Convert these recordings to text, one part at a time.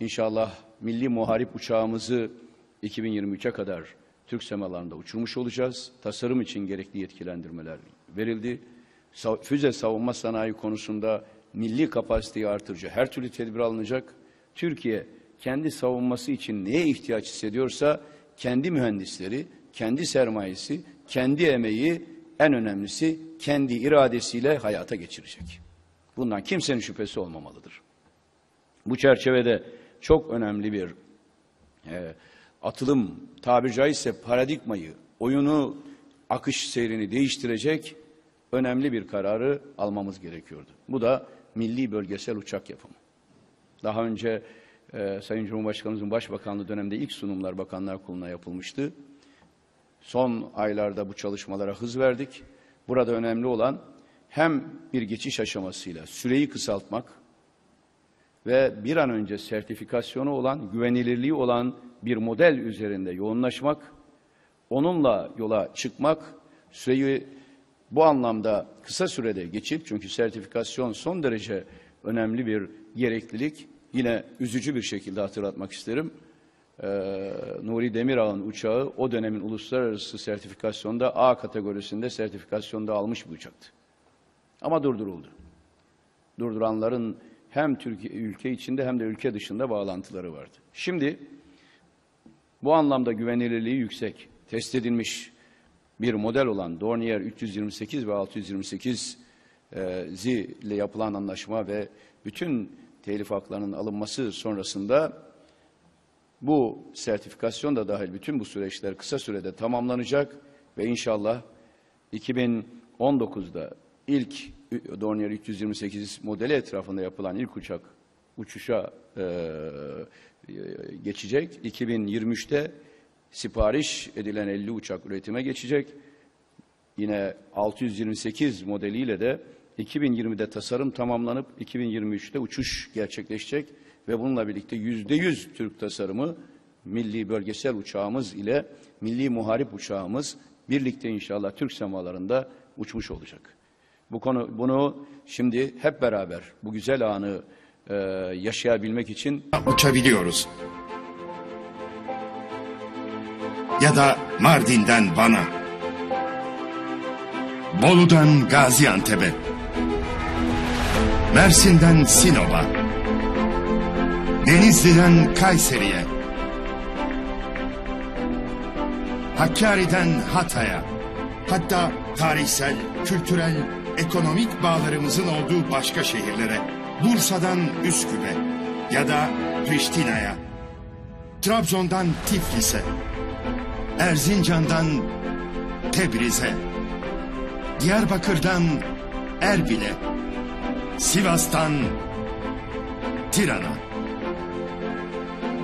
İnşallah milli muharip uçağımızı 2023'e kadar Türk semalarında uçurmuş olacağız. Tasarım için gerekli yetkilendirmeler verildi. Füze savunma sanayi konusunda milli kapasiteyi artırıcı her türlü tedbir alınacak. Türkiye kendi savunması için neye ihtiyaç hissediyorsa kendi mühendisleri, kendi sermayesi, kendi emeği en önemlisi kendi iradesiyle hayata geçirecek. Bundan kimsenin şüphesi olmamalıdır. Bu çerçevede çok önemli bir e, atılım, tabiri caizse paradigmayı, oyunu, akış seyrini değiştirecek önemli bir kararı almamız gerekiyordu. Bu da milli bölgesel uçak yapımı. Daha önce e, Sayın Cumhurbaşkanımızın Başbakanlığı döneminde ilk sunumlar Bakanlar Kurulu'na yapılmıştı. Son aylarda bu çalışmalara hız verdik. Burada önemli olan hem bir geçiş aşamasıyla süreyi kısaltmak ve bir an önce sertifikasyonu olan, güvenilirliği olan bir model üzerinde yoğunlaşmak, onunla yola çıkmak, süreyi bu anlamda kısa sürede geçip çünkü sertifikasyon son derece önemli bir gereklilik. Yine üzücü bir şekilde hatırlatmak isterim. Ee, Nuri Demirağ'ın uçağı o dönemin uluslararası sertifikasyonda A kategorisinde sertifikasyonda almış bir uçaktı. Ama durduruldu. Durduranların hem Türkiye ülke içinde hem de ülke dışında bağlantıları vardı. Şimdi bu anlamda güvenilirliği yüksek, test edilmiş bir model olan Dornier 328 ve 628 e, ile yapılan anlaşma ve bütün telif haklarının alınması sonrasında bu sertifikasyon da dahil bütün bu süreçler kısa sürede tamamlanacak ve inşallah 2019'da ilk Dornier 328 modeli etrafında yapılan ilk uçak uçuşa e, geçecek. 2023'te sipariş edilen 50 uçak üretime geçecek. Yine 628 modeliyle de 2020'de tasarım tamamlanıp 2023'te uçuş gerçekleşecek ve bununla birlikte yüzde yüz Türk tasarımı milli bölgesel uçağımız ile milli muharip uçağımız birlikte inşallah Türk semalarında uçmuş olacak. Bu konu bunu şimdi hep beraber bu güzel anı e, yaşayabilmek için uçabiliyoruz. Ya da Mardin'den Van'a. Bolu'dan Gaziantep'e. Mersin'den Sinop'a. Denizli'den Kayseri'ye. Hakkari'den Hatay'a. Hatta tarihsel, kültürel, ekonomik bağlarımızın olduğu başka şehirlere. Bursa'dan Üsküp'e ya da Priştina'ya. Trabzon'dan Tiflis'e. Erzincan'dan Tebriz'e. Diyarbakır'dan Erbil'e. Sivas'tan Tiran'a.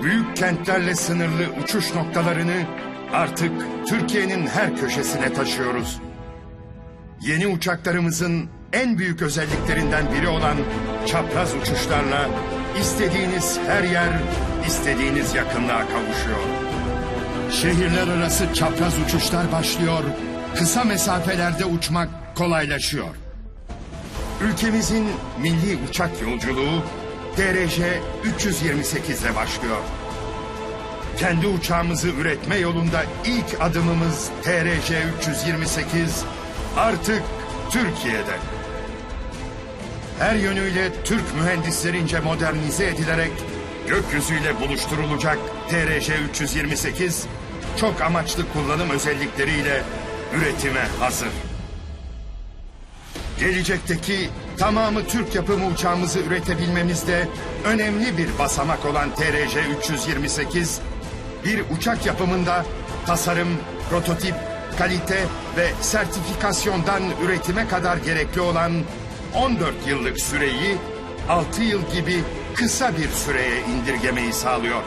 Büyük kentlerle sınırlı uçuş noktalarını artık Türkiye'nin her köşesine taşıyoruz. Yeni uçaklarımızın en büyük özelliklerinden biri olan çapraz uçuşlarla istediğiniz her yer, istediğiniz yakınlığa kavuşuyor. Şehirler arası çapraz uçuşlar başlıyor, kısa mesafelerde uçmak kolaylaşıyor. Ülkemizin milli uçak yolculuğu DRJ 328 ile başlıyor. Kendi uçağımızı üretme yolunda ilk adımımız TRJ 328 artık Türkiye'de. Her yönüyle Türk mühendislerince modernize edilerek gökyüzüyle buluşturulacak TRJ 328 çok amaçlı kullanım özellikleriyle üretime hazır. Gelecekteki tamamı Türk yapımı uçağımızı üretebilmemizde önemli bir basamak olan TRJ 328 bir uçak yapımında tasarım, prototip, kalite ve sertifikasyondan üretime kadar gerekli olan 14 yıllık süreyi 6 yıl gibi kısa bir süreye indirgemeyi sağlıyor.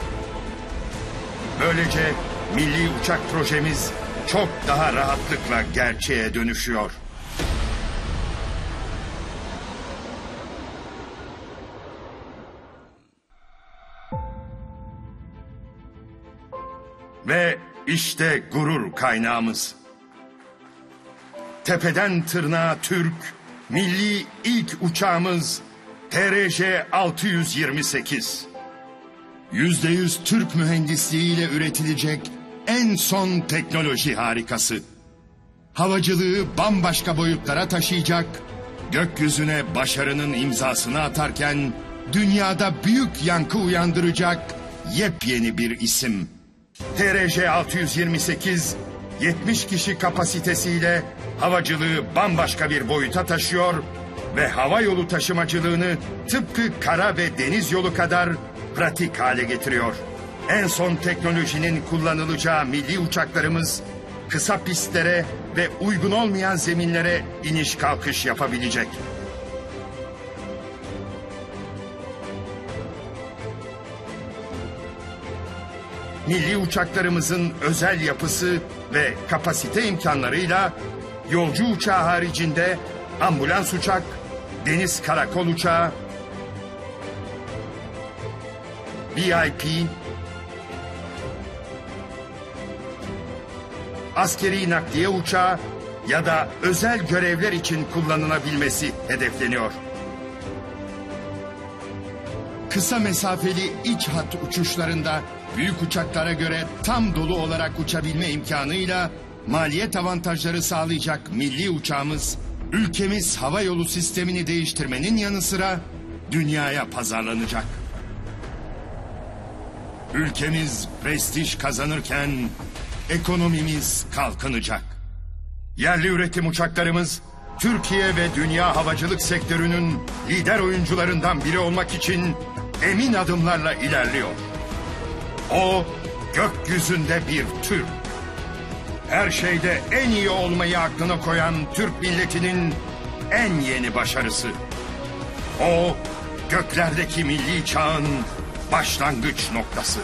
Böylece milli uçak projemiz çok daha rahatlıkla gerçeğe dönüşüyor. Ve işte gurur kaynağımız. Tepeden tırnağa Türk, milli ilk uçağımız TRJ 628. %100 Türk mühendisliğiyle üretilecek en son teknoloji harikası. Havacılığı bambaşka boyutlara taşıyacak, gökyüzüne başarının imzasını atarken dünyada büyük yankı uyandıracak yepyeni bir isim. TRJ 628 70 kişi kapasitesiyle havacılığı bambaşka bir boyuta taşıyor ve hava yolu taşımacılığını tıpkı kara ve deniz yolu kadar pratik hale getiriyor. En son teknolojinin kullanılacağı milli uçaklarımız kısa pistlere ve uygun olmayan zeminlere iniş kalkış yapabilecek. milli uçaklarımızın özel yapısı ve kapasite imkanlarıyla yolcu uçağı haricinde ambulans uçak, deniz karakol uçağı, VIP, askeri nakliye uçağı ya da özel görevler için kullanılabilmesi hedefleniyor. Kısa mesafeli iç hat uçuşlarında büyük uçaklara göre tam dolu olarak uçabilme imkanıyla maliyet avantajları sağlayacak milli uçağımız ülkemiz hava yolu sistemini değiştirmenin yanı sıra dünyaya pazarlanacak. Ülkemiz prestij kazanırken ekonomimiz kalkınacak. Yerli üretim uçaklarımız Türkiye ve dünya havacılık sektörünün lider oyuncularından biri olmak için emin adımlarla ilerliyor. O gökyüzünde bir Türk. Her şeyde en iyi olmayı aklına koyan Türk milletinin en yeni başarısı. O göklerdeki milli çağın başlangıç noktası.